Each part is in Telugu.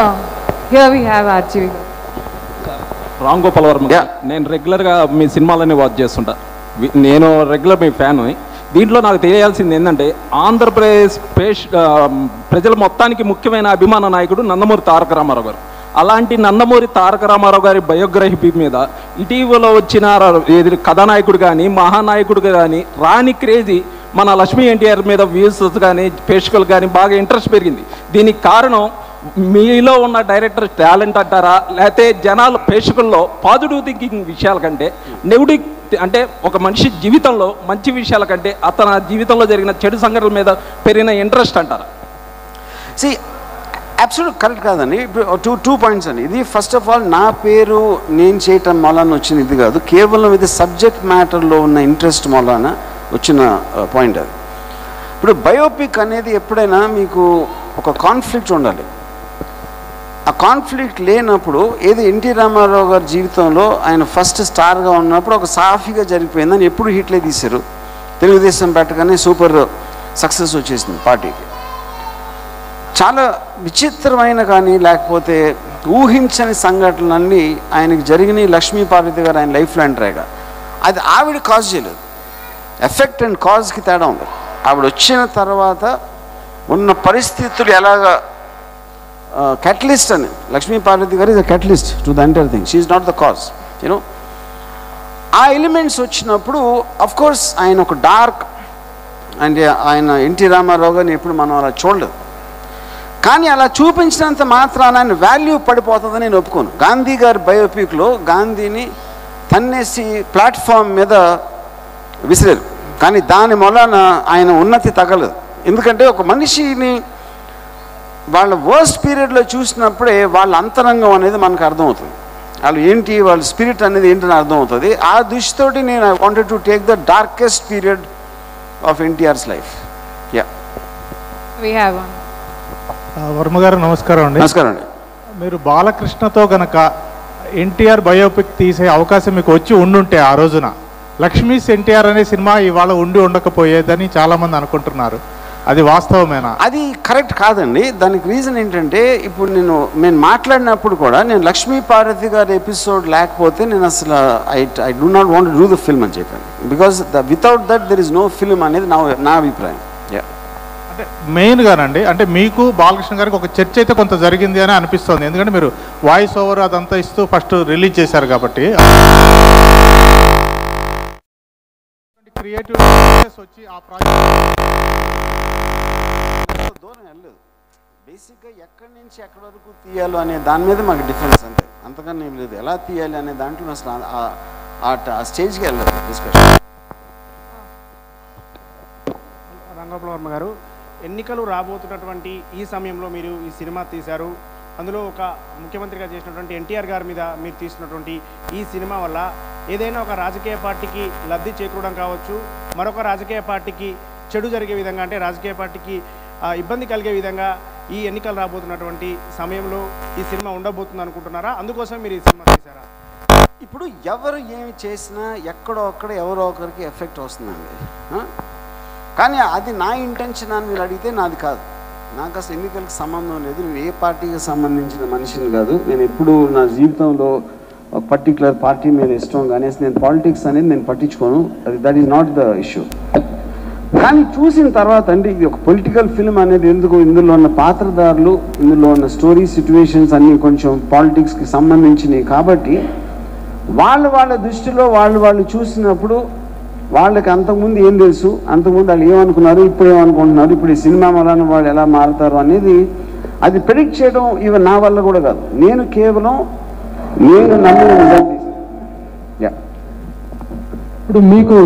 RGV. రామ్ గోపాల్ వర్మ. నేను రెగ్యులర్గా మీ సినిమాలన్నీ వాచ్ చేస్తుంటా. నేను రెగ్యులర్ మీ ఫ్యాన్ దీంట్లో నాకు తెలియాల్సింది ఏంటంటే ఆంధ్రప్రదేశ్ పేష్ ప్రజల మొత్తానికి ముఖ్యమైన అభిమాన నాయకుడు నందమూరి తారక రామారావు గారు. అలాంటి నందమూరి తారక రామారావు గారి బయోగ్రఫీ మీద ఇటీవల వచ్చిన కథానాయకుడు కానీ మహానాయకుడు కానీ రాని క్రేజీ మన లక్ష్మీ ఎన్టీఆర్ మీద వ్యూస్ కానీ ప్రేక్షకులు కానీ బాగా ఇంట్రెస్ట్ పెరిగింది. దీనికి కారణం మీలో ఉన్న డైరెక్టర్ టాలెంట్ అంటారా? లేకపోతే జనాలు ప్రేక్షకుల్లో పాజిటివ్ థింకింగ్ విషయాల కంటే నెగిటివ్ అంటే ఒక మనిషి జీవితంలో మంచి విషయాల కంటే అతని జీవితంలో జరిగిన చెడు సంఘటనల మీద పెరిగిన ఇంట్రెస్ట్ అంటారా? సి అబ్సల్యూట్ కరెక్ట్ కాదండి. ఇప్పుడు టూ టూ పాయింట్స్ అండి. ఇది ఫస్ట్ ఆఫ్ ఆల్ నా పేరు నేను చేయటం మూలాన వచ్చిన ఇది కాదు. కేవలం ఇది సబ్జెక్ట్ మ్యాటర్లో ఉన్న ఇంట్రెస్ట్ మూలాన వచ్చిన పాయింట్ అది. ఇప్పుడు బయోపిక్ అనేది ఎప్పుడైనా మీకు ఒక కాన్ఫ్లిక్ట్ ఉండాలి. ఆ కాన్ఫ్లిక్ట్ లేనప్పుడు ఏది ఎన్టీ రామారావు గారి జీవితంలో ఆయన ఫస్ట్ స్టార్గా ఉన్నప్పుడు ఒక సాఫీగా జరిగిపోయిందని ఎప్పుడు హిట్లే తీశారు. తెలుగుదేశం పెట్టగానే సూపర్ సక్సెస్ వచ్చేసింది పార్టీకి. చాలా విచిత్రమైన కానీ లేకపోతే ఊహించని సంఘటనలన్నీ ఆయనకి జరిగినాయి. లక్ష్మీ పార్వతి గారు ఆయన లైఫ్లో ఎంటరేగా అది ఆవిడ కాజ్ చేయలేదు. ఎఫెక్ట్ అండ్ కాజ్కి తేడా ఉంది ఆవిడ వచ్చిన తర్వాత ఉన్న పరిస్థితులు ఎలాగ క్యాటలిస్ట్ అని. Lakshmi Parvathi garu is a catalyst to the entire thing she's not the cause you know ఆ ఎలిమెంట్స్ వచ్చినప్పుడు అఫ్ కోర్స్ ఆయన ఒక డార్క్ అండ్ uh, ఆయన ఎన్టీ రామారావు గారిని ఎప్పుడు మనం అలా చూడలేదు. కానీ అలా చూపించినంత మాత్రాన ఆయన వాల్యూ పడిపోతుందని నేను ఒప్పుకోను. గాంధీ గారి బయోపిక్లో గాంధీని తన్నేసి ప్లాట్ఫామ్ మీద విసిరారు. కానీ దాని మూలాన ఆయన ఉన్నతి తగలదు. ఎందుకంటే ఒక మనిషిని వాళ్ళ వర్స్ట్ పీరియడ్లో చూసినప్పుడే వాళ్ళ అంతరంగం అనేది మనకు అర్థమవుతుంది. వాళ్ళు ఏంటి వాళ్ళ స్పిరిట్ అనేది ఏంటని అర్థమవుతుంది. ఆ దృష్టితోటి నేను I wanted to take the darkest period of NTR's life yeah Varma garu నమస్కారం అండి. నమస్కారం అండి. మీరు బాలకృష్ణతో గనక ఎన్టీఆర్ బయోపిక్ తీసే అవకాశం మీకు వచ్చి ఉండుంటే ఆ రోజున లక్ష్మీస్ ఎన్టీఆర్ అనే సినిమా ఇవాళ ఉండి ఉండకపోయేదని చాలా మంది అనుకుంటున్నారు. అది వాస్తవమేనా? అది కరెక్ట్ కాదండి. దానికి రీజన్ ఏంటంటే ఇప్పుడు నేను నేను మాట్లాడినప్పుడు కూడా నేను లక్ష్మీ పార్వతి గారి ఎపిసోడ్ లేకపోతే నేను అసలు I I do not want do the film అని చెప్పాను. Because the without that there is no film అనేది నా నా అభిప్రాయం. యా అంటే మెయిన్ గానండి అంటే మీకు బాలకృష్ణ గారికి ఒక చర్చ అయితే కొంత జరిగింది అని అనిపిస్తుంది. ఎందుకంటే మీరు వాయిస్ ఓవర్ అదంతా ఇస్తూ ఫస్ట్ రిలీజ్ చేశారు కాబట్టి. క్రియేటివ్ వచ్చి ఆ ప్రాజెక్ట్ దూరం వెళ్ళలేదు బేసిక్గా ఎక్కడి నుంచి ఎక్కడి వరకు తీయాలో అనే దాని మీద మాకు డిఫరెన్స్ అంతే. అంతకన్నా ఏం లేదు. ఎలా తీయాలి అనే దాంట్లో అసలు ఆ- స్టేజ్కి వెళ్ళలేదు డిస్కషన్ రంగోపాల వర్మ గారు ఎన్నికలు రాబోతున్నటువంటి ఈ సమయంలో మీరు ఈ సినిమా తీశారు. అందులో ఒక ముఖ్యమంత్రిగా చేసినటువంటి ఎన్టీఆర్ గారి మీద మీరు తీసినటువంటి ఈ సినిమా వల్ల ఏదైనా ఒక రాజకీయ పార్టీకి లబ్ధి చేకూరడం కావచ్చు. మరొక రాజకీయ పార్టీకి చెడు జరిగే విధంగా అంటే రాజకీయ పార్టీకి ఇబ్బంది కలిగే విధంగా ఈ ఎన్నికలు రాబోతున్నటువంటి సమయంలో ఈ సినిమా ఉండబోతుంది అనుకుంటున్నారా? అందుకోసం మీరు ఈ సినిమా చేశారా ఇప్పుడు ఎవరు ఏమి చేసినా ఎక్కడో ఒక్కడ ఎవరో ఒకరికి ఎఫెక్ట్ వస్తుందండి. కానీ అది నా ఇంటెన్షన్ అని మీరు అడిగితే నాది కాదు. నాకు అసలు ఎన్నికలకు సంబంధం లేదు. నేను ఏ పార్టీకి సంబంధించిన మనిషిని కాదు. నేను ఎప్పుడు నా జీవితంలో ఒక పర్టికులర్ పార్టీ మీద ఇష్టం. కానీ నేను పాలిటిక్స్ అనేది నేను పట్టించుకోను. అది that is not the issue కానీ చూసిన తర్వాత అంటే ఇది ఒక పొలిటికల్ ఫిల్మ్ అనేది ఎందుకు ఇందులో ఉన్న పాత్రదారులు ఇందులో ఉన్న స్టోరీ సిచ్యువేషన్స్ అన్నీ కొంచెం పాలిటిక్స్కి సంబంధించినవి కాబట్టి వాళ్ళు వాళ్ళ దృష్టిలో వాళ్ళు వాళ్ళు చూసినప్పుడు వాళ్ళకి అంతకుముందు ఏం తెలుసు? అంతకుముందు వాళ్ళు ఏమనుకున్నారు? ఇప్పుడు ఏమనుకుంటున్నారు? ఇప్పుడు ఈ సినిమా వలన వాళ్ళు ఎలా మారుతారు అనేది అది ప్రిడిక్ట్ చేయడం ఇవి నా వల్ల కూడా కాదు. నేను కేవలం నేను నమ్మిన యా ఇప్పుడు మీకు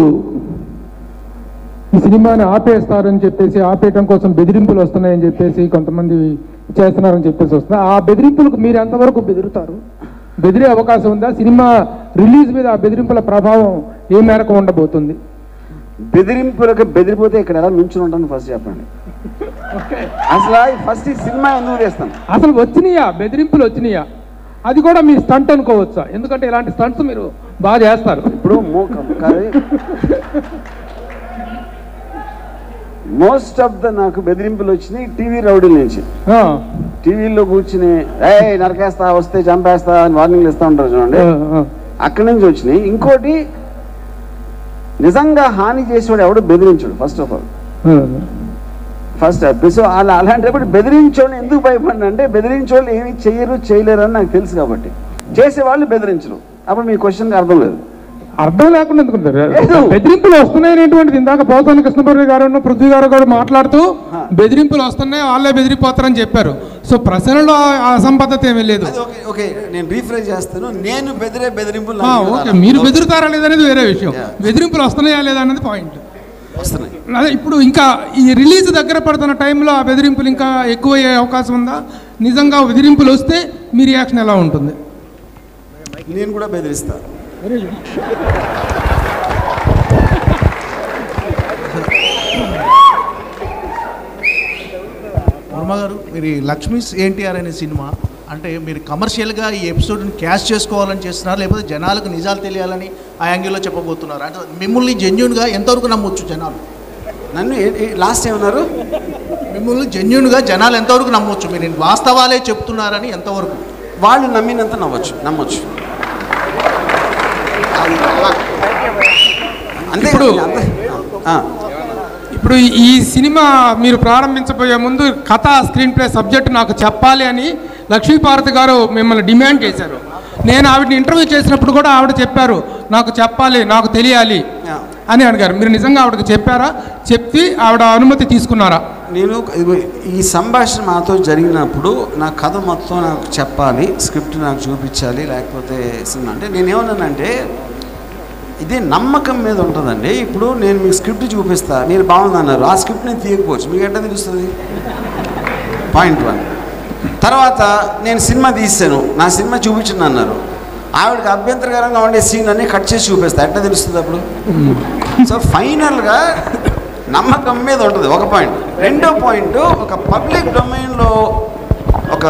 ఈ సినిమాని ఆపేస్తారని చెప్పేసి ఆపేయటం కోసం బెదిరింపులు వస్తున్నాయని చెప్పేసి కొంతమంది చేస్తున్నారని చెప్పేసి వస్తుంది ఆ బెదిరింపులకు మీరు ఎంతవరకు బెదిరుతారు? బెదిరే అవకాశం ఉందా? సినిమా రిలీజ్ మీద ఆ బెదిరింపుల ప్రభావం ఏ మేరకు ఉండబోతుంది? బెదిరింపులకు బెదిరిపోతే ఇక్కడ ఎలా నుంచుని ఉంటాను ఫస్ట్ చెప్పండి. అసలు ఫస్ట్ ఈ సినిమా ఎందుకు చేస్తాను అసలు వచ్చినాయా? బెదిరింపులు వచ్చినాయా? అది కూడా మీ స్టంట్ అనుకోవచ్చా? ఎందుకంటే ఇలాంటి స్టంట్స్ మీరు బాగా చేస్తారు. ఇప్పుడు మోకం మోస్ట్ ఆఫ్ ద నాకు బెదిరింపులు వచ్చినాయి టీవీ రౌడీల నుంచి. టీవీలో కూర్చుని ఏ నరకేస్తా వస్తే చంపేస్తా అని వార్నింగ్లు ఇస్తా ఉంటారు చూడండి. అక్కడి నుంచి వచ్చినాయి. ఇంకోటి నిజంగా హాని చేసేవాడు ఎవడు? బెదిరించడు first of all first so అలా అలాంటప్పుడు బెదిరించోళ్ళు ఎందుకు భయపడిన అంటే బెదిరించోళ్ళు ఏమి చెయ్యరు చేయలేరు అని నాకు తెలుసు కాబట్టి. చేసేవాళ్ళు బెదిరించరు. అప్పుడు మీ క్వశ్చన్కి అర్థం లేదు. అర్థం లేకుండా ఎందుకుంటారు. బెదిరింపులు వస్తున్నాయనేటువంటిది ఇందాక పోతాను కృష్ణపర్రి గారు పృథ్వీ గారు కూడా మాట్లాడుతూ బెదిరింపులు వస్తున్నాయి వాళ్ళే బెదిరిపోతారని చెప్పారు. సో ప్రశ్నలో ఆ అసంబద్ధత ఏమీ లేదు. ఓకే నేను రీఫ్రెష్ చేస్తాను. నేను బెదిరే బెదిరింపులు ఓకే. మీరు బెదిరుతారా లేదనేది వేరే విషయం. బెదిరింపులు వస్తున్నాయా లేదా అనేది పాయింట్ వస్తున్నాయి. అదే ఇప్పుడు ఇంకా ఈ రిలీజ్ దగ్గర పడుతున్న టైంలో ఆ బెదిరింపులు ఇంకా ఎక్కువ అయ్యే అవకాశం ఉందా? నిజంగా బెదిరింపులు వస్తే మీ రియాక్షన్ ఎలా ఉంటుంది? నేను కూడా బెదిరిస్తాను వర్మ గారు మీరు ఈ లక్ష్మీస్ ఎన్టీఆర్ అనే సినిమా అంటే మీరు కమర్షియల్గా ఈ ఎపిసోడ్ని క్యాష్ చేసుకోవాలని చేస్తున్నారు లేకపోతే జనాలకు నిజాలు తెలియాలని ఆ యాంగిల్లో చెప్పబోతున్నారు. అంటే మిమ్మల్ని జెన్యున్గా ఎంతవరకు నమ్మొచ్చు జనాలు? నన్ను లాస్ట్ ఏమన్నారు? మిమ్మల్ని జెన్యున్గా జనాలు ఎంతవరకు నమ్మొచ్చు? మీరు వాస్తవాలే చెప్తున్నారని ఎంతవరకు? వాళ్ళు నమ్మినంత నమ్మొచ్చు నమ్మొచ్చు. ఇప్పుడు- ఇప్పుడు ఈ సినిమా మీరు ప్రారంభించబోయే ముందు కథ స్క్రీన్ ప్లే సబ్జెక్ట్ నాకు చెప్పాలి అని లక్ష్మీపార్వతి గారు మిమ్మల్ని డిమాండ్ చేశారు. నేను ఆవిడని ఇంటర్వ్యూ చేసినప్పుడు కూడా ఆవిడ చెప్పారు నాకు చెప్పాలి నాకు తెలియాలి. అని అడిగారు. మీరు నిజంగా ఆవిడకి చెప్పారా? చెప్పి ఆవిడ అనుమతి తీసుకున్నారా? నేను ఈ సంభాషణ మాతో జరిగినప్పుడు నా కథ మొత్తం నాకు చెప్పాలి స్క్రిప్ట్ నాకు చూపించాలి లేకపోతే సినిమా అంటే నేనేమన్నానంటే ఇదే నమ్మకం మీద ఉంటుందండి. ఇప్పుడు నేను మీకు స్క్రిప్ట్ చూపిస్తా. మీరు బాగుందన్నారు ఆ స్క్రిప్ట్ నేను తీయకపోవచ్చు. మీకు ఎట్లా తెలుస్తుంది? Point one. తర్వాత నేను సినిమా తీసాను నా సినిమా చూపించండి అన్నారు. ఆవిడకి అభ్యంతరకరంగా ఉండే సీన్ అన్ని కట్ చేసి చూపిస్తా. ఎట్లా తెలుస్తుంది అప్పుడు? సో ఫైనల్గా నమ్మకం మీద ఉంటుంది. ఒక పాయింట్ రెండో పాయింట్ ఒక పబ్లిక్ డొమైన్లో ఒక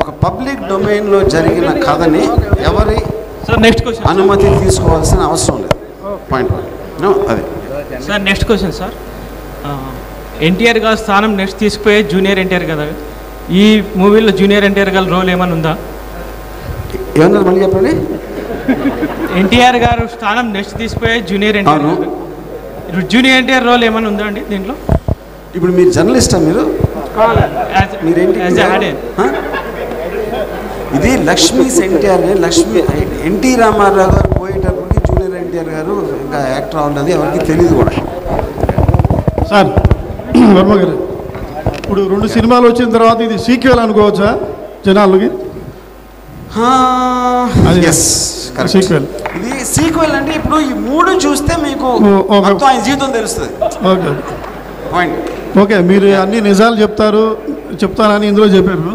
ఒక పబ్లిక్ డొమైన్లో జరిగిన కథని ఎవరి సార్ నెక్స్ట్ క్వశ్చన్ అనుమతి తీసుకోవాల్సిన అవసరం లేదు. పాయింట్ అది. Sir next question sir NTR garu స్థానం నెక్స్ట్ తీసుకుపోయే జూనియర్ ఎన్టీఆర్ కదా. ఈ మూవీలో జూనియర్ ఎన్టీఆర్ గారి రోల్ ఏమైనా ఉందా? ఏమన్నారు మళ్ళీ చెప్పండి. ఎన్టీఆర్ గారు స్థానం నెక్స్ట్ తీసుకుపోయే junior NTR junior NTR role ఏమైనా ఉందా అండి దీంట్లో? ఇప్పుడు మీరు జర్నలిస్టా మీరు? మీరేంటి? ఇది లక్ష్మీ ఎన్టీఆర్ లక్ష్మీ ఎన్టీ రామారావు గారు పోయేటప్పటికి జూనియర్ ఎన్టీఆర్ గారు ఇంకా యాక్టర్ అవ్వలేదు ఎవరికి తెలియదు కూడా. సార్ వర్మ గారు ఇప్పుడు రెండు సినిమాలు వచ్చిన తర్వాత ఇది సీక్వెల్ అనుకోవచ్చా జనాలకి ఎస్ sequel. ఇది సీక్వెల్ అంటే ఇప్పుడు ఈ మూడు చూస్తే మీకు మొత్తం ఆయన జీవితం తెలుస్తుంది. ఓకే. పాయింట్ ఓకే మీరు అన్ని నిజాలు చెప్తారు చెప్తారని ఇందులో చెప్పారు.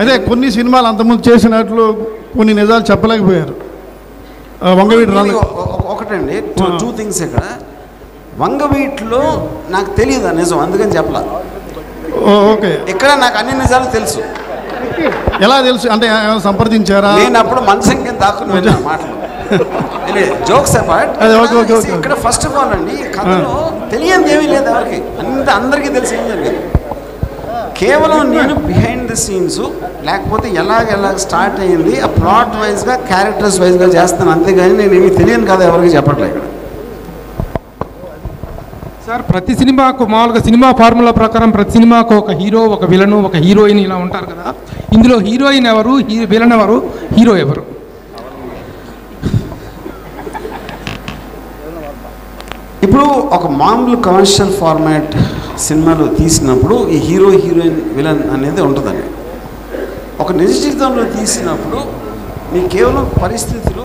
అయితే కొన్ని సినిమాలు అంతకుముందు చేసినట్లు కొన్ని నిజాలు చెప్పలేకపోయారు. వంగవీటి ఒకటండి. టూ థింగ్స్ ఇక్కడ. వంగవీటిలో నాకు తెలియదు నిజం అందుకని చెప్పలా. Oh, okay. ఇక్కడ నాకు అన్ని నిజాలు తెలుసు. ఎలా తెలుసు? అంటే సంప్రదించారా? నేను అప్పుడు మనసం కింద దాక్కుని మాటలు. Jokes apart. ఇక్కడ ఫస్ట్ ఆఫ్ ఆల్ అండి కథలో తెలియనిది ఏమీ లేదు ఎవరికి. అంత అందరికీ తెలిసి ఏం జరిగింది? కేవలం నేను బిహైండ్ ది సీన్స్ లేకపోతే ఎలాగ ఎలాగ స్టార్ట్ అయ్యింది ఆ ప్లాట్ వైజ్గా క్యారెక్టర్స్ వైజ్గా చేస్తాను. అంతేగాని నేను ఏమీ తెలియని కదా ఎవరికి చెప్పట్లేదు ఇక్కడ. సార్ ప్రతి సినిమాకు మామూలుగా సినిమా ఫార్ములా ప్రకారం ప్రతి సినిమాకు ఒక హీరో ఒక విలను ఒక హీరోయిన్ ఇలా ఉంటారు కదా. ఇందులో హీరోయిన్ ఎవరు విలన్ ఎవరు హీరో ఎవరు? ఇప్పుడు ఒక మామూలు కమర్షియల్ ఫార్మాట్ సినిమాలు తీసినప్పుడు ఈ హీరో హీరోయిన్ విలన్ అనేది ఉంటుందండి. ఒక నిజ జీవితంలో తీసినప్పుడు మీకు కేవలం పరిస్థితులు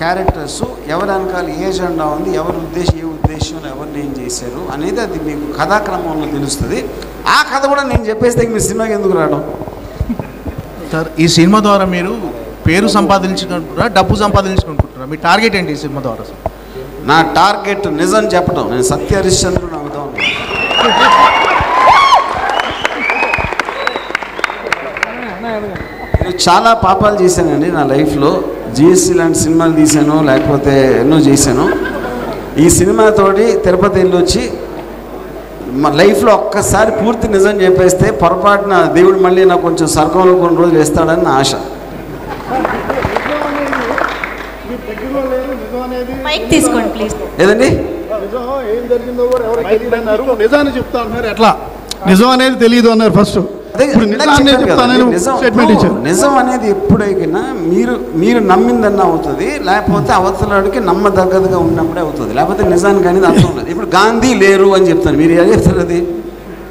క్యారెక్టర్స్ ఎవరి వెనకాల ఏ ఎజెండా ఉంది ఎవరి ఉద్దేశం ఏ ఉద్దేశంలో ఎవరిని ఏం చేశారు అనేది అది మీకు కథాక్రమంలో తెలుస్తుంది. ఆ కథ కూడా నేను చెప్పేస్తే మీరు సినిమాకి ఎందుకు రావడం? సార్ ఈ సినిమా ద్వారా మీరు పేరు సంపాదించుకుంటున్నారా డబ్బు సంపాదించుకుంటున్నారా మీ టార్గెట్ ఏంటి ఈ సినిమా ద్వారా నా టార్గెట్ నిజం చెప్పడం. నేను సత్య హరిశ్చంద్రుడు నేను చాలా పాపాలు చేశానండి నా లైఫ్లో. జిఎస్సి లాంటి సినిమాలు తీశాను లేకపోతే ఎన్నో చేశాను. ఈ సినిమాతోటి తిరుపతి వెళ్ళి వచ్చి మా లైఫ్లో ఒక్కసారి పూర్తి నిజం చెప్పేస్తే పొరపాటున దేవుడు మళ్ళీ నాకు కొంచెం స్వర్గంలో కొన్ని రోజులు ఇస్తాడని నా ఆశ. మైక్ ఏదండి ఏం జరిగిందో కూడా అన్నారు. నిజాన్ని చెప్తా ఎట్లా? నిజం అనేది తెలియదు అన్నారు ఫస్ట్ నిజం స్టేట్మెంట్ ఇచ్చారు నిజం అనేది ఎప్పుడైనా మీరు మీరు నమ్మిందన్న అవుతుంది లేకపోతే అవతలాడికి నమ్మదగ్గదుగా ఉన్నప్పుడే అవుతుంది. లేకపోతే నిజానికి అనేది అర్థం లేదు ఇప్పుడు గాంధీ లేరు అని చెప్తాను. మీరు ఏం చెప్తారు అది?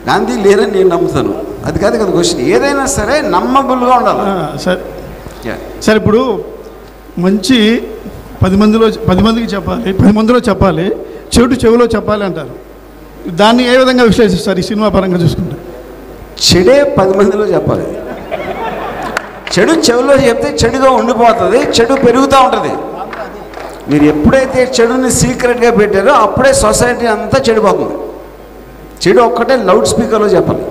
గాంధీ లేరని నేను నమ్ముతాను. అది కాదు కదా క్వశ్చన్ ఏదైనా సరే నమ్మబుల్గా ఉండాలి. సరే. సరే ఇప్పుడు మంచి పది మందిలో పది మందికి చెప్పాలి పది మందిలో చెప్పాలి. చెడు చెవిలో చెప్పాలి అంటారు. దాన్ని ఏ విధంగా విశ్లేషిస్తారు ఈ సినిమా పరంగా చూసుకుంటే? చెడే పది మందిలో చెప్పాలి. చెడు చెవిలో చెప్తే చెడుగా ఉండిపోతుంది చెడు పెరుగుతూ ఉంటుంది. మీరు ఎప్పుడైతే చెడుని సీక్రెట్గా పెట్టారో అప్పుడే సొసైటీ అంతా చెడిపోతుంది. చెడు ఒక్కటే లౌడ్ స్పీకర్లో చెప్పాలి.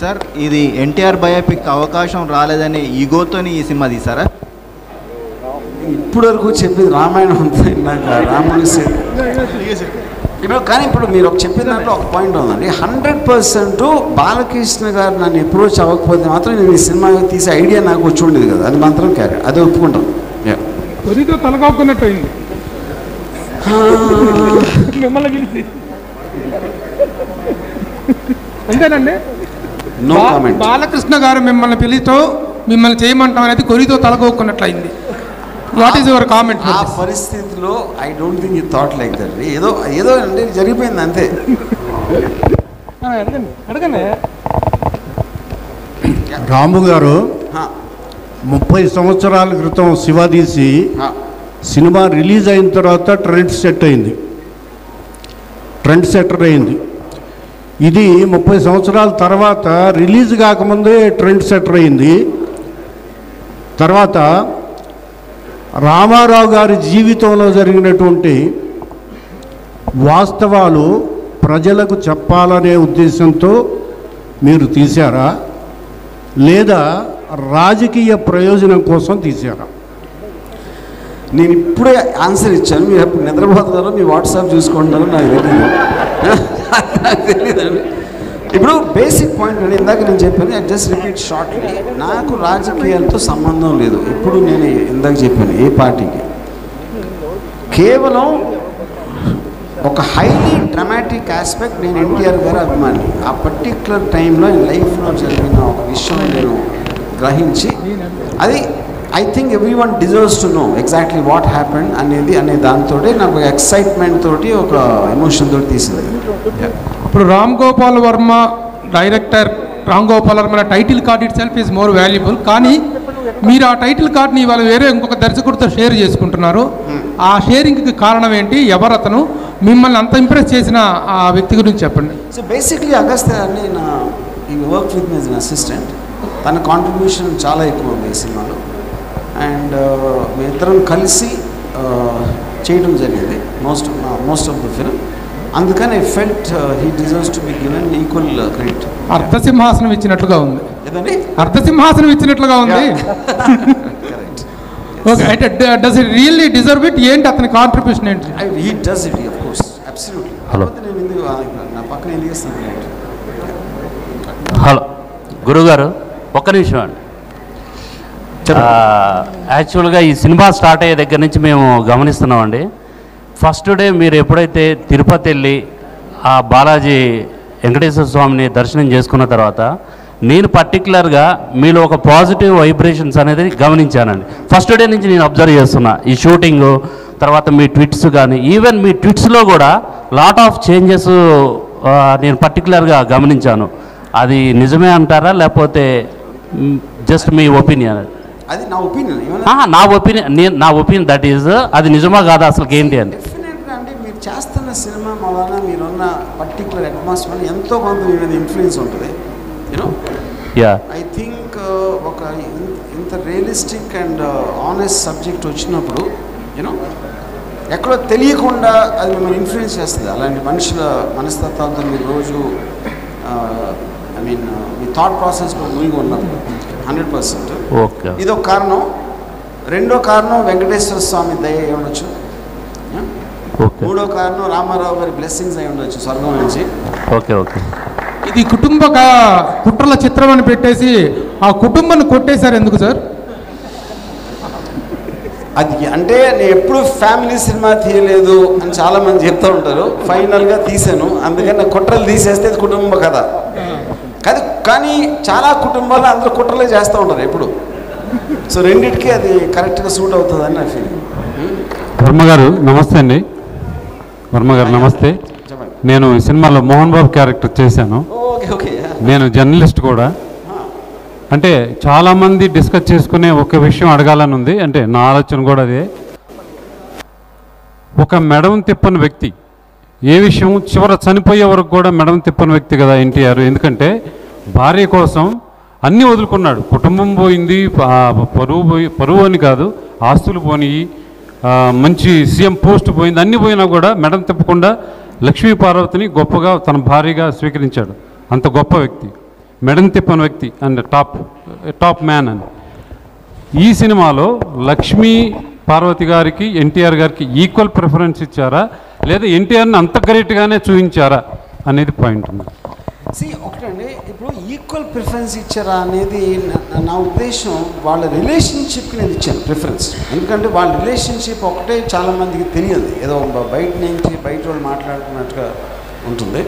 సార్ ఇది ఎన్టీఆర్ బయోపిక్ అవకాశం రాలేదని ఈగోతోని ఈ సినిమా తీసారా ఇప్పుడు వరకు చెప్పింది రామాయణం అంతా ఇందాక రాముడు ఇప్పుడు కానీ ఇప్పుడు మీరు ఒక చెప్పిన దాంట్లో ఒక పాయింట్ ఉందండి. హండ్రెడ్ పర్సెంట్ బాలకృష్ణ గారు నన్ను అప్రోచ్ అవ్వకపోతే మాత్రం నేను ఈ సినిమా తీసే ఐడియా నాకు వచ్చి ఉండేది కదా. అది మాత్రం క్యారీ అది ఒప్పుకుంటాం. అయింది మిమ్మల్ని అంతేనండి? బాలకృష్ణ గారు మిమ్మల్ని పిలిచో మిమ్మల్ని చేయమంటాం అనేది కొరితో తలకోకున్నట్లయింది వాట్ ఈస్ యువర్ కామెంట్ ఆ పరిస్థితిలో I don't think he thought like that ఏదో ఏదో అంటే జరిగిపోయింది అంతే. అడగండి అడగండి. రాము గారు ముప్పై సంవత్సరాల క్రితం శివ తీసి హా. సినిమా రిలీజ్ అయిన తర్వాత ట్రెండ్ సెట్ అయింది. ట్రెండ్ సెటర్ అయింది. ఇది ముప్పై సంవత్సరాల తర్వాత రిలీజ్ కాకముందే ట్రెండ్ సెటర్ అయింది. తర్వాత రామారావు గారి జీవితంలో జరిగినటువంటి వాస్తవాలు ప్రజలకు చెప్పాలనే ఉద్దేశంతో మీరు తీశారా? లేదా రాజకీయ ప్రయోజనం కోసం తీశారా? నేను ఇప్పుడే ఆన్సర్ ఇచ్చాను. మీరు ఎప్పుడు నిద్రపోతున్నారో మీ వాట్సాప్ చూసుకుంటారో నాకు తెలియదు నాకు తెలియదండి ఇప్పుడు బేసిక్ పాయింట్ అని ఇందాక నేను చెప్పాను జస్ట్ రిపీట్ షార్ట్లీ నాకు రాజకీయాలతో సంబంధం లేదు. ఇప్పుడు నేను ఇందాక చెప్పాను ఏ పార్టీకి? కేవలం ఒక హైలీ డ్రమాటిక్ ఆస్పెక్ట్ నేను ఎన్టీఆర్ గారు అభిమాని. ఆ పర్టిక్యులర్ టైంలో లైఫ్లో జరిగిన ఒక విషయం నేను గ్రహించి అది I think everyone deserves to know exactly what happened అనేది అనే దాంతో నాకు ఎక్సైట్మెంట్ తోటి ఒక ఎమోషన్ తోటి తీసింది. ఇప్పుడు Ram Gopal Varma director Ram Gopal Varma title card itself is more valuable. కానీ మీరు ఆ టైటిల్ కార్డ్ని ఇవాళ వేరే ఇంకొక దర్శకుడితో షేర్ చేసుకుంటున్నారు. ఆ షేరింగ్కి కారణం ఏంటి? ఎవరు అతను? మిమ్మల్ని అంత ఇంప్రెస్ చేసిన ఆ వ్యక్తి గురించి చెప్పండి. సో బేసిక్లీ అగస్త్య అని నా ఈ వర్క్ విత్ మీ అసిస్టెంట్ తన కాంట్రిబ్యూషన్ చాలా ఎక్కువ ఉంది ఈ సినిమాలో. అండ్ uh, మీ ఇద్దరం కలిసి uh, చేయడం జరిగింది. Most most of the film అందుకని I felt he deserves to be given equal credit అర్ధసింహాసనం ఇచ్చినట్లుగా ఉంది. ఏదండి? అర్ధసింహాసనం ఇచ్చినట్లుగా ఉంది. కరెక్ట్ ఓకే అయితే does it really deserve it ఏంటి అతని కాంట్రిబ్యూషన్ ఏంటి? He does it of course absolutely Hello. నేను ఎందుకు ఆ, నా పక్కన ఎందుకు హలో గురుగారు ఒక్క నిమిషం అండి. ఆ, యాక్చువల్గా ఈ సినిమా స్టార్ట్ అయ్యే దగ్గర నుంచి మేము గమనిస్తున్నామండి. ఫస్ట్ డే మీరు ఎప్పుడైతే తిరుపతి వెళ్ళి ఆ బాలాజీ వెంకటేశ్వర స్వామిని దర్శనం చేసుకున్న తర్వాత నేను పర్టికులర్గా మీలో ఒక పాజిటివ్ వైబ్రేషన్స్ అనేది గమనించానండి. ఫస్ట్ డే నుంచి నేను అబ్జర్వ్ చేస్తున్నా. ఈ షూటింగ్ తర్వాత మీ ట్విట్స్ కానీ ఈవెన్ మీ ట్విట్స్లో కూడా లాట్ ఆఫ్ చేంజెస్ నేను పర్టికులర్గా గమనించాను. అది నిజమే అంటారా లేకపోతే జస్ట్ మీ ఒపీనియన్ అది నా ఒపీనియన్. నా ఒపీనియన్ నేను నా ఒపీనియన్ దట్ ఈజ్ అది నిజమా కాదా అసలు ఏంటి అని. అంటే మీరు చేస్తున్న సినిమా వలన మీరున్న పర్టికులర్ అట్మాస్ఫియర్ ఎంతో కొంత మీ మీద ఇన్ఫ్లుయెన్స్ ఉంటుంది. యూనో యా ఐ థింక్ ఒక ఇంత రియలిస్టిక్ అండ్ ఆనెస్ట్ సబ్జెక్ట్ వచ్చినప్పుడు యూనో ఎక్కడో తెలియకుండా అది మిమ్మల్ని ఇన్ఫ్లుయెన్స్ చేస్తుంది. అలాంటి మనుషుల మనస్తత్వాలతో మీరు రోజు ఐ మీన్ మీ థాట్ ప్రాసెస్లో మునిగి ఉన్నప్పుడు. Hundred percent. ఓకే. ఇది ఒక కారణం. రెండో కారణం వెంకటేశ్వర స్వామి దయ ఏమనొచ్చు ఓకే. మూడో కారణం రామారావు గారి బ్లెస్సింగ్స్ అయి ఉండొచ్చు స్వర్గం నుంచి. Okay okay. ఇది కుటుంబ కుట్రల చిత్రం అని పెట్టేసి ఆ కుటుంబాన్ని కొట్టేశారు ఎందుకు సార్? అది అంటే నేను ఎప్పుడు ఫ్యామిలీ సినిమా తీయలేదు అని చాలా మంది చెప్తూ ఉంటారు. ఫైనల్గా తీసాను అందుకని నా కుట్రలు తీసేస్తే అది కుటుంబ కథ. కాదు కానీ చాలా కుటుంబాలు అందరూ కుట్రలే చేస్తూ ఉంటారు ఎప్పుడు. సో రెండింటికి అది కరెక్ట్గా సూట్ అవుతుందని నా ఫీలింగ్ వర్మ గారు నమస్తే అండి. వర్మ గారు నమస్తే. నేను సినిమాలో మోహన్ బాబు క్యారెక్టర్ చేశాను. నేను జర్నలిస్ట్ కూడా. అంటే చాలామంది డిస్కస్ చేసుకునే ఒక విషయం అడగాలని ఉంది. అంటే నా ఆలోచన కూడా అదే. ఒక మెడవం తిప్పని వ్యక్తి. ఏ విషయం చివర చనిపోయే వరకు కూడా మెడవం తిప్పని వ్యక్తి కదా ఎన్టీఆర్. ఎందుకంటే భార్య కోసం అన్నీ వదులుకున్నాడు. కుటుంబం పోయింది పరువు పోయి పరువు అని కాదు ఆస్తులు పోయినాయి మంచి సీఎం పోస్ట్ పోయింది అన్నీ పోయినా కూడా మెడం తిప్పకుండా లక్ష్మీ పార్వతిని గొప్పగా తన భార్యగా స్వీకరించాడు. అంత గొప్ప వ్యక్తి. మెడం తిప్పని వ్యక్తి అండ్ టాప్ టాప్ మ్యాన్ అని. ఈ సినిమాలో లక్ష్మీ పార్వతి గారికి ఎన్టీఆర్ గారికి ఈక్వల్ ప్రిఫరెన్స్ ఇచ్చారా? లేదా ఎన్టీఆర్ని అంత గ్రేట్గానే చూపించారా? అనేది పాయింట్ ఉంది. సి ఒకటండి ఇప్పుడు ఈక్వల్ ప్రిఫరెన్స్ ఇచ్చారా అనేది నా- ఉద్దేశం వాళ్ళ రిలేషన్షిప్కి నేను ఇచ్చాను ప్రిఫరెన్స్ ఎందుకంటే వాళ్ళ రిలేషన్షిప్ ఒకటే చాలా మందికి తెలియదు. ఏదో బయట నుంచి బయట వాళ్ళు మాట్లాడుకున్నట్టుగా ఉంటుంది.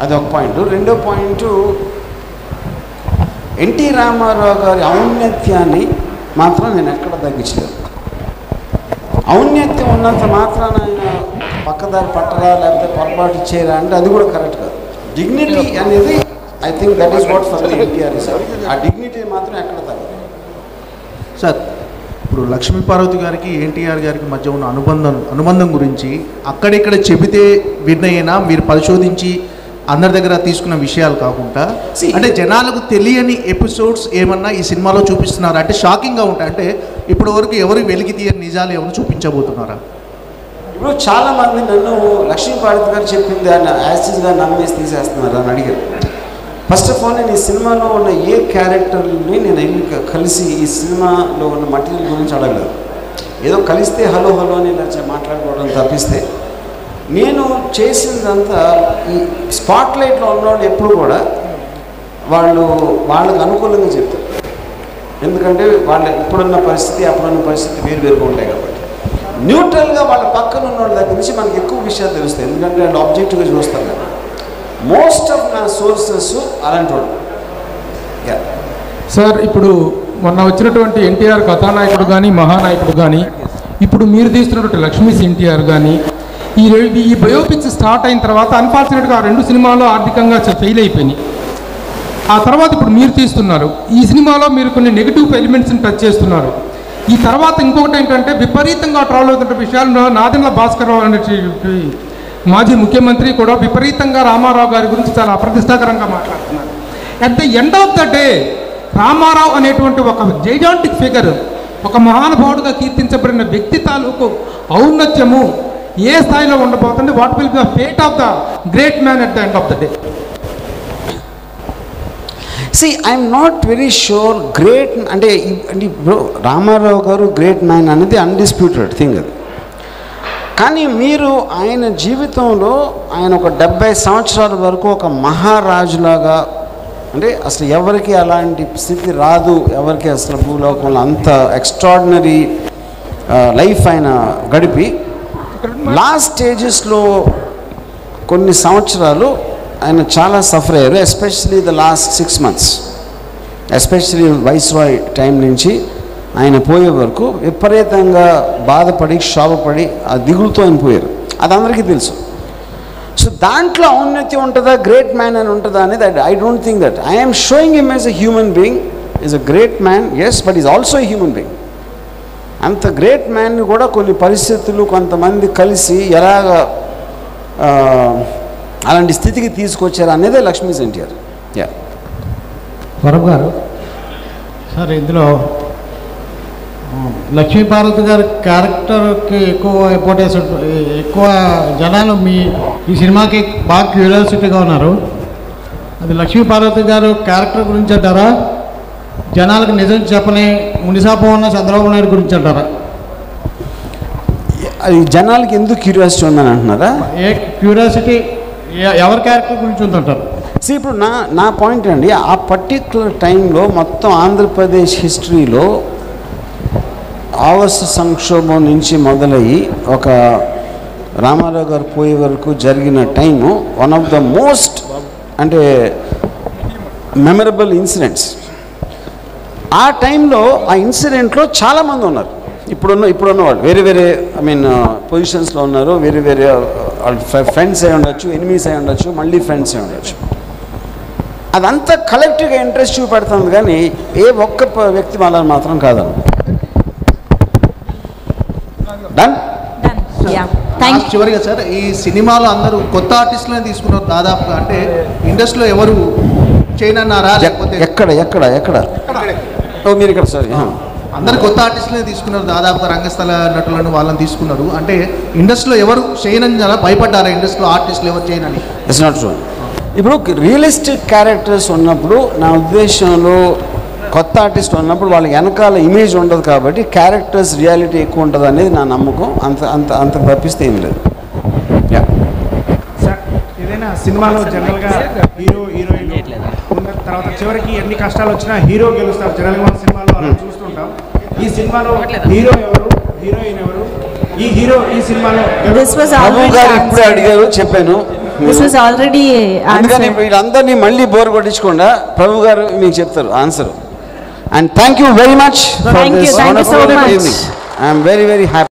అది ఒక పాయింట్. రెండో పాయింట్ ఎన్టీ రామారావు గారి ఔన్నత్యాన్ని మాత్రం నేను ఎక్కడ తగ్గించలేదు. ఔన్నత్యం ఉన్నంత మాత్రాన ఆయన పక్కదారి పట్టరా లేకపోతే పొరపాటు చేయరా అంటే అది కూడా కరెక్ట్ డిగ్నిటీ అనేది I think that is what for NTR sir ఆ డిగ్నిటీ మాత్రం ఎక్కడ తగ్గదు సార్ ఇప్పుడు లక్ష్మీ పార్వతి గారికి ఎన్టీఆర్ గారికి మధ్య ఉన్న అనుబంధం అనుబంధం గురించి అక్కడిక్కడ చెబితే విన్నయినా మీరు పరిశోధించి అందరి దగ్గర తీసుకున్న విషయాలు కాకుండా అంటే జనాలకు తెలియని ఎపిసోడ్స్ ఏమన్నా ఈ సినిమాలో చూపిస్తున్నారు? అంటే షాకింగ్గా ఉంటాయి. అంటే ఇప్పటి వరకు ఎవరు వెలికి తీయని నిజాలు ఏమైనా చూపించబోతున్నారా? ఇప్పుడు చాలా మంది నన్ను లక్ష్మీ పార్వతి గారు చెప్పింది ఆయన యాసిడ్గా నమ్మేసి తీసేస్తున్నారు అని అడిగారు. ఫస్ట్ ఆఫ్ ఆల్ నేను ఈ సినిమాలో ఉన్న ఏ క్యారెక్టర్ని నేను కలిసి ఈ సినిమాలో ఉన్న మటీరియల్ గురించి అడగలేదు. ఏదో కలిస్తే హలో హలో అని ఇలా మాట్లాడుకోవడం తప్పిస్తే నేను చేసిందంతా ఈ స్పాట్ లైట్లో ఉన్నవాళ్ళు ఎప్పుడు కూడా వాళ్ళు వాళ్ళకు అనుకూలంగా చెప్తారు. ఎందుకంటే వాళ్ళ ఇప్పుడున్న పరిస్థితి అప్పుడున్న పరిస్థితి వేరు వేరుగా ఉంటాయి కాబట్టి. న్యూట్రల్గా వాళ్ళ పక్కన ఉన్న వాళ్ళ దగ్గర నుంచి మనకి ఎక్కువ విషయాలు తెలుస్తాయి. ఎందుకంటే వాళ్ళు ఆబ్జెక్టివ్గా చూస్తారు కదా. మోస్ట్ ఆఫ్ నా సోర్సెస్ అలాంటి వాళ్ళు సార్ ఇప్పుడు మొన్న వచ్చినటువంటి ఎన్టీఆర్ కథానాయకుడు కానీ మహానాయకుడు కానీ ఇప్పుడు మీరు తీస్తున్నటువంటి లక్ష్మీస్ ఎన్టీఆర్ కానీ ఈ రె- ఈ బయోపిక్స్ స్టార్ట్ అయిన తర్వాత అన్ఫార్చునేట్గా ఆ రెండు సినిమాలు ఆర్థికంగా ఫెయిల్ అయిపోయినాయి. ఆ తర్వాత ఇప్పుడు మీరు తీస్తున్నారు. ఈ సినిమాలో మీరు కొన్ని నెగిటివ్ ఎలిమెంట్స్ని టచ్ చేస్తున్నారు. ఈ తర్వాత ఇంకొకటి ఏంటంటే విపరీతంగా ట్రావెల్ అవుతున్న విషయాలు నాదెండ్ల భాస్కర్ రావు అనేటువంటి మాజీ ముఖ్యమంత్రి కూడా విపరీతంగా రామారావు గారి గురించి చాలా అప్రతిష్టాకరంగా మాట్లాడుతున్నారు. At the end of the day Rama Rao అనేటువంటి ఒక జైజాంటిక్ ఫిగర్ ఒక మహానుభావుడుగా కీర్తించబడిన వ్యక్తి తాలూకు ఔన్నత్యము ఏ స్థాయిలో ఉండబోతుంది what will be the fate of the great man at the end of the day see I'm not very sure great అంటే అంటే ఇప్పుడు రామారావు గారు గ్రేట్ మ్యాన్ అనేది అన్డిస్ప్యూటెడ్ థింగ్ అది. కానీ మీరు ఆయన జీవితంలో ఆయన ఒక డెబ్బై సంవత్సరాల వరకు ఒక మహారాజులాగా అంటే అసలు ఎవరికి అలాంటి స్థితి రాదు ఎవరికి అసలు భూలోకంలో అంత ఎక్స్ట్రాడినరీ లైఫ్ ఆయన గడిపి లాస్ట్ స్టేజెస్లో కొన్ని సంవత్సరాలు ఆయన చాలా సఫర్ అయ్యారు especially the last six months especially Viceroy time నుంచి ఆయన పోయే వరకు విపరీతంగా బాధపడి క్షోభపడి ఆ దిగులుతో ఆయన పోయారు. అది అందరికీ తెలుసు. సో దాంట్లో ఔన్నత్యం ఉంటుందా గ్రేట్ మ్యాన్ అని ఉంటుందా అనేది I don't think that I'm showing him as a human being is a great man yes but is also human being అంత గ్రేట్ మ్యాన్ని కూడా కొన్ని పరిస్థితులు కొంతమంది కలిసి ఎలాగ అలాంటి స్థితికి తీసుకొచ్చారు అనేదే లక్ష్మీస్ ఎన్టీఆర్ యా వరం గారు? సార్ ఇందులో ఆ, లక్ష్మీ పార్వతి గారి క్యారెక్టర్కి ఎక్కువ ఇంపార్టెన్స్ ఎక్కువ జనాలు మీ ఈ సినిమాకి బాగా క్యూరియాసిటీగా ఉన్నారు. అది లక్ష్మీ పార్వతి గారు క్యారెక్టర్ గురించి అంటారా? జనాలకు నిజం చెప్పని మునిసాపం ఉన్న చంద్రబాబు నాయుడు గురించి అంటారా? అది జనాలకి ఎందుకు క్యూరియాసిటీ ఉందని అంటున్నారా? ఏ క్యూరియాసిటీ ఎవరి క్యారెక్టర్ గురించి ఉందంటారు? సో ఇప్పుడు నా నా పాయింట్ అండి ఆ పర్టిక్యులర్ టైంలో మొత్తం ఆంధ్రప్రదేశ్ హిస్టరీలో ఆవాస సంక్షోభం నుంచి మొదలయ్యి ఒక రామారావు గారు పోయే వరకు జరిగిన time one of the most అంటే మెమరబుల్ ఇన్సిడెంట్స్ ఆ టైంలో ఆ ఇన్సిడెంట్లో చాలామంది ఉన్నారు. ఇప్పుడున్న ఇప్పుడున్న వాళ్ళు వేరే వేరే ఐ మీన్ పొజిషన్స్లో ఉన్నారు వేరే వేరే uh, వాళ్ళు ఫ్రెండ్స్ అయి ఉండొచ్చు ఎనిమీస్ అయి ఉండొచ్చు మళ్ళీ ఫ్రెండ్స్ అయి ఉండొచ్చు. అదంతా కలెక్టివ్గా ఇంట్రెస్ట్ చూపెడుతుంది కానీ ఏ ఒక్క వ్యక్తి వాళ్ళని మాత్రం కాదన్న డన్ లాస్ట్ చివరిగా సార్ ఈ సినిమాలో అందరూ కొత్త ఆర్టిస్టులనే తీసుకున్నారు? దాదాపుగా అంటే ఇండస్ట్రీలో ఎవరు చేయనన్నారా? లేకపోతే ఎక్కడ ఎక్కడ ఎక్కడ? మీరు ఇక్కడ సారీ అందరు కొత్త ఆర్టిస్టులనే తీసుకున్నారు. దాదాపుగా రంగస్థల నటులను వాళ్ళని తీసుకున్నారు. అంటే ఇండస్ట్రీలో ఎవరు చేయనని చాలా భయపడ్డారా. ఇండస్ట్రీలో ఆర్టిస్టులు ఎవరు చేయనని. ఇట్స్ నాట్ ట్రూ ఇప్పుడు రియలిస్టిక్ క్యారెక్టర్స్ ఉన్నప్పుడు నా ఉద్దేశంలో కొత్త ఆర్టిస్ట్ ఉన్నప్పుడు వాళ్ళకి వెనకాల ఇమేజ్ ఉండదు కాబట్టి క్యారెక్టర్స్ రియాలిటీ ఎక్కువ ఉంటుంది అనేది నా నమ్మకం. అంత అంత అంత తప్పిస్తే ఏం లేదు. యా సార్ ఏదైనా సినిమాలో జనరల్గా హీరో హీరోయిన్ తర్వాత చివరికి ఎన్ని కష్టాలు వచ్చినా హీరో గెలుస్తారు. జనరల్గా మన సినిమాలో అలా చూస్తుంటాం ఈ సినిమాలో హీరో ఎవరు? హీరోయిన్ ఎవరు? ఈ హీరో ఈ సినిమాలో బాబు already గారు ఇప్పుడే. అడిగారు చెప్పాను. This was already అందుకని. వీళ్ళందరినీ మళ్ళీ బోర్ కొట్టించకుండా ప్రభు గారు మీకు చెప్తారు answer. And thank you very much this I'm very very happy